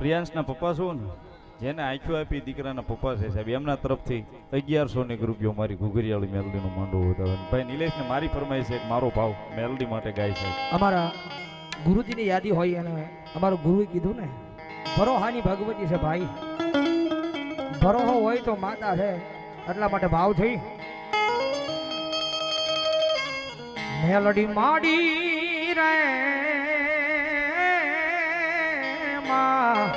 પ્રિયાંશના પપ્પા શું ને? જેને આંખો આપી દીકરાના પપ્પા છે સાહેબ, એમના તરફથી અગિયારસો ને રૂપિયો મારી ઘુઘરિયાળી મેલડીનું માંડવું વધાવે ભાઈ નિલેશને મારી ફરમાઈ છે મારો ભાવ મેલડી માટે ગાય છે. અમારા ગુરુજીની યાદી હોય અને અમારું ગુરુએ કીધું ને, ભરોહાની ભગવતી છે ભાઈ. ભરોહો હોય તો માતા છે, એટલા માટે ભાવ થઈ. મેલડી માડી રે માં.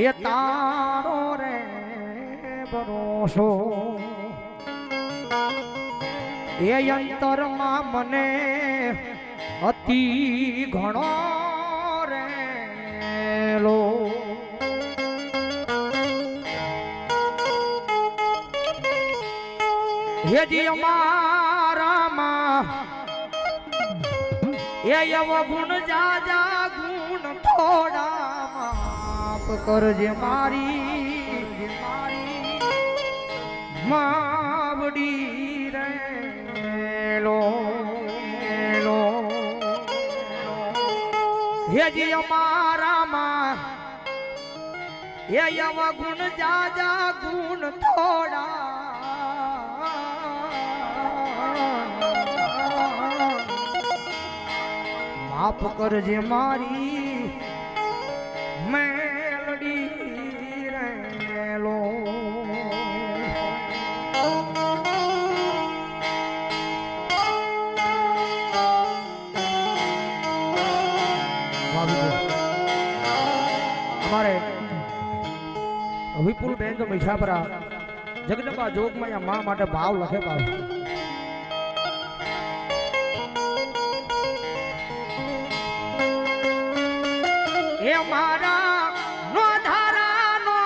એ તારો રે ભરોસો. એ અંતરમાં મને અતિ ઘણો રેલો. હેજી અમારામાં એવો ગુણ જાજા ગુણ થોડા માફ કરજે મારી માવડી રેલો રેલો હેજી અમારામાં એ એવા ગુણ જાજા ગુણ થોડા માફ કરજે મારી. મેલડી રેલો અમારે વિપુલ તો મીઠાપરા જગદંબા જોગમાં મા માટે ભાવ લખે ભાવ મારા નો ધારાનો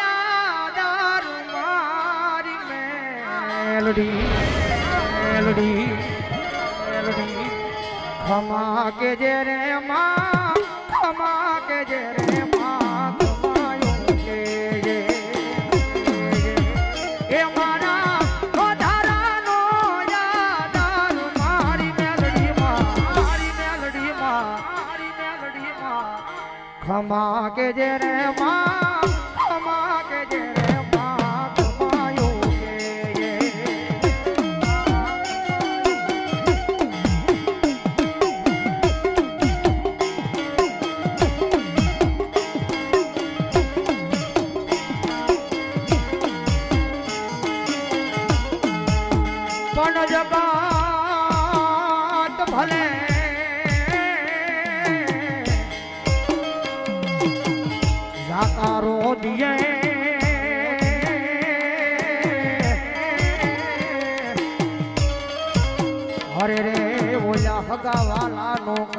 યાદાર મારી મેલડી મેલડી મેલડી. ખમા કે કે જે રે ખમા કે જે રે માં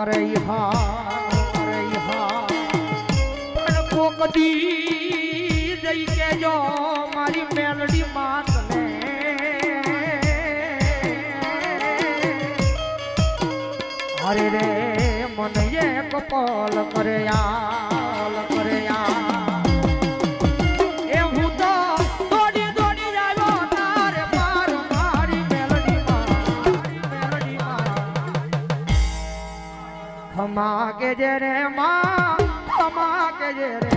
કરે હા કરે હા પણ કોક દી જઈ કેજો મારી મેલડી માતને. હરે રે, મને એક પલ કરે ખમા કે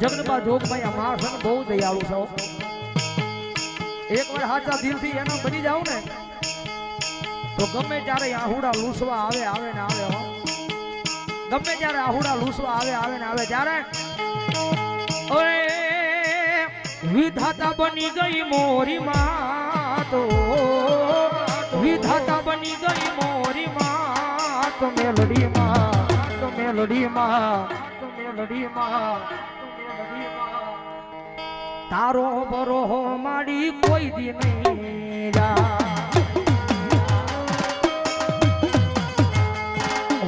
જગદંબા જોગભાઈ, આ માણસ બહુ દયાળુ છે. એકવાર સાચા દિલથી એનો બની જાવ ને, તો ગમે ત્યારે આહુડા લૂસવા આવે આવે ને આવે ગમે ત્યારે આહુડા લૂસવા આવે આવે ને આવે ત્યારે વિધાતા બની ગઈ મોરી માં તો વિધાતા બની ગઈ મોરી માત, મેલડી માં મેલડી માં મેલડી માં તારો બરોહો માડી કોઈ દી નહીં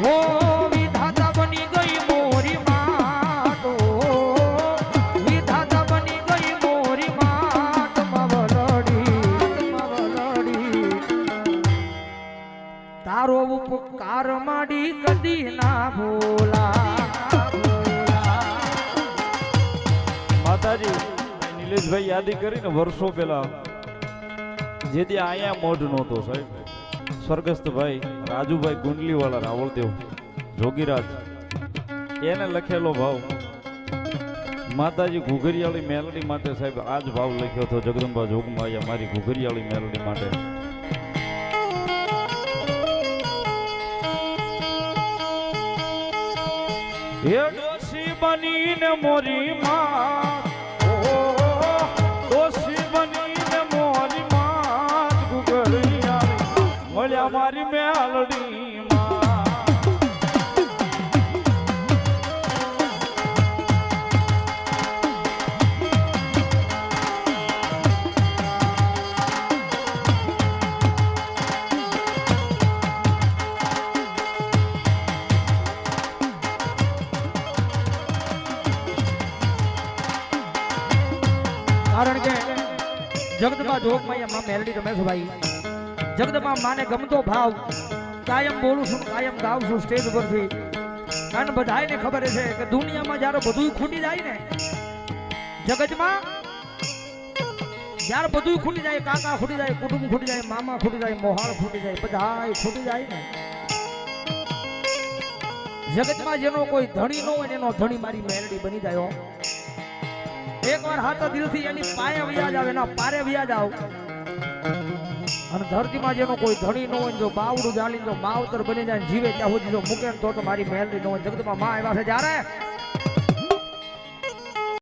હો વિધાતા બની ગઈ મોરી માતો. વિધાતા બની ગઈ મોરી માત મવલડી તારો ઉપકાર માડી કદી ના ભૂલા. માતાજી નિલેશભાઈ યાદી કરીને વર્ષો પહેલા જેથી અહીંયા મોઢ નહોતો સાહેબ. સ્વર્ગસ્થ ભાઈ રાજુભાઈ ગુંડલીવાળા રાવળદેવ, જોગીરાજ, એને લખેલો ભાવ. માતાજી ઘુઘરિયાળી મેલડી માટે સાહેબ આ જ ભાવ લખ્યો હતો, જગદંબા જોગમાયા મારી ઘુઘરિયાળી મેલડી માટે. હે ડોશી બનીને મોરી માં મળ્યા મારી મેલડી. કારણ કે જગતમાં જોગમાં માં મેલડી રમેશભાઈ જગદંબા માને ગમતો ભાવ. કાયમ બોલું છું, કાયમ ગાઉં છું સ્ટેજ પરથી કારણ બધાને ખબર છે કે દુનિયામાં જ્યારે બધું ખૂટી જાય ને, જગતમાં જ્યારે બધું ખૂટી જાય, કાકા ખૂટી જાય, કુટુંબ ખૂટી જાય, મામા ખૂટી જાય, મોહાળ ખૂટી જાય બધા ખૂટી જાય ને. જગતમાં જેનો કોઈ ધણી ન હોય એનો ધણી મારી મેલડી બની જાય એક એકવાર હાથો દિલથી એની પાયે વ્યાજ આવે એના પારે વ્યાજ આવ. અને ધરતીમાં જેનો કોઈ ધણી ન હોય જો બાવડું જાળી જો માવતર બની જાય જીવે ત્યાં સુધી જો મૂકે તો તો મારી મહેલ ન હોય જગતમાં માં આવ્યા છે. જ્યારે